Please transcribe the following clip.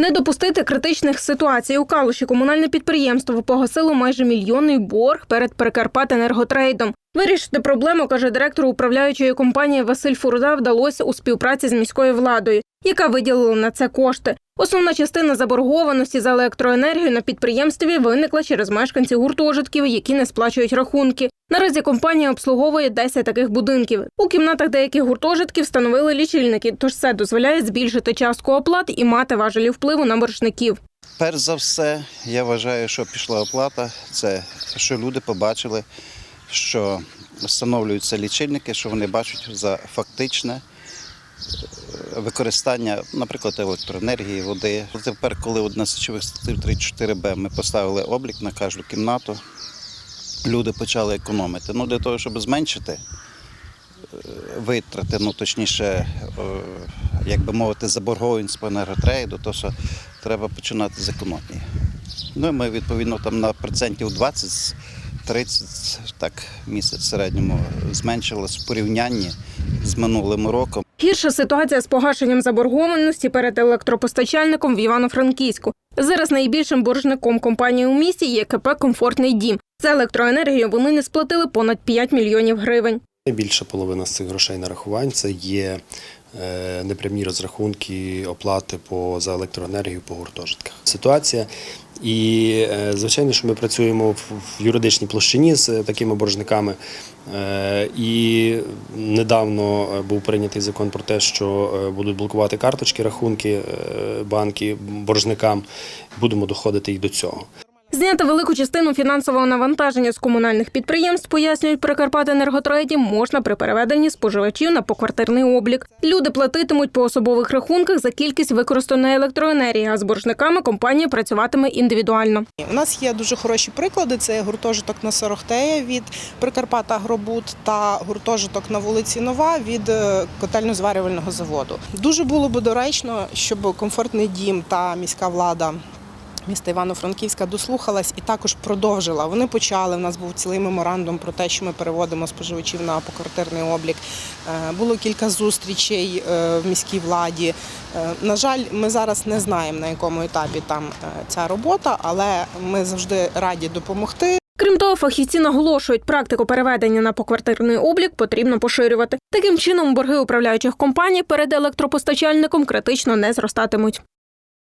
Не допустити критичних ситуацій у Калуші комунальне підприємство погасило майже мільйонний борг перед Прикарпатенерготрейдом. Вирішити проблему, каже директор управляючої компанії Василь Фурда, вдалося у співпраці з міською владою, яка виділила на це кошти. Основна частина заборгованості за електроенергію на підприємстві виникла через мешканців гуртожитків, які не сплачують рахунки. Наразі компанія обслуговує 10 таких будинків. У кімнатах деяких гуртожитків встановили лічильники, тож це дозволяє збільшити частку оплат і мати важелі впливу на боржників. Перш за все, я вважаю, що пішла оплата. Це що люди побачили, що встановлюються лічильники, що вони бачать за фактичне використання, наприклад, електроенергії, води. Тепер, коли одна сечових статей 34Б ми поставили облік на кожну кімнату, люди почали економити. Ну, для того, щоб зменшити е, витрати, ну точніше, е, як би мовити, заборгованість по енерготрейду, то що треба починати з економії. Ну і ми відповідно там на процентів 20-30 так місяць в середньому зменшилось в порівнянні з минулим роком. Гірша ситуація з погашенням заборгованості перед електропостачальником в Івано-Франківську. Зараз найбільшим боржником компанії у місті є КП Комфортний дім. За електроенергію вони не сплатили понад 5 мільйонів гривень. Більша половина з цих грошей нарахувань це є непрямі розрахунки оплати по за електроенергію по гуртожитках. Ситуація. І е, звичайно, що ми працюємо в юридичній площині з такими боржниками. Е, І недавно е, був прийнятий закон про те, що е, будуть блокувати карточки, рахунки е, банки боржникам. Будемо доходити і до цього. Зняти велику частину фінансового навантаження з комунальних підприємств, пояснюють Прикарпатенерготрейді, можна при переведенні споживачів на поквартирний облік. Люди платитимуть по особових рахунках за кількість використаної електроенергії, а з боржниками компанія працюватиме індивідуально. У нас є дуже хороші приклади. Це гуртожиток на Сорохтея від Прикарпата Агробуд та гуртожиток на вулиці Нова від е, котельно-зварювального заводу. Дуже було б доречно, щоб комфортний дім та міська влада. Міста Івано-Франківська дослухалась і також продовжила. Вони почали. У нас був цілий меморандум про те, що ми переводимо споживачів на поквартирний облік. Е, Було кілька зустрічей е, в міській владі. Е, На жаль, ми зараз не знаємо на якому етапі там ця робота, але ми завжди раді допомогти. Крім того, фахівці наголошують, практику переведення на поквартирний облік потрібно поширювати. Таким чином, борги управляючих компаній перед електропостачальником критично не зростатимуть.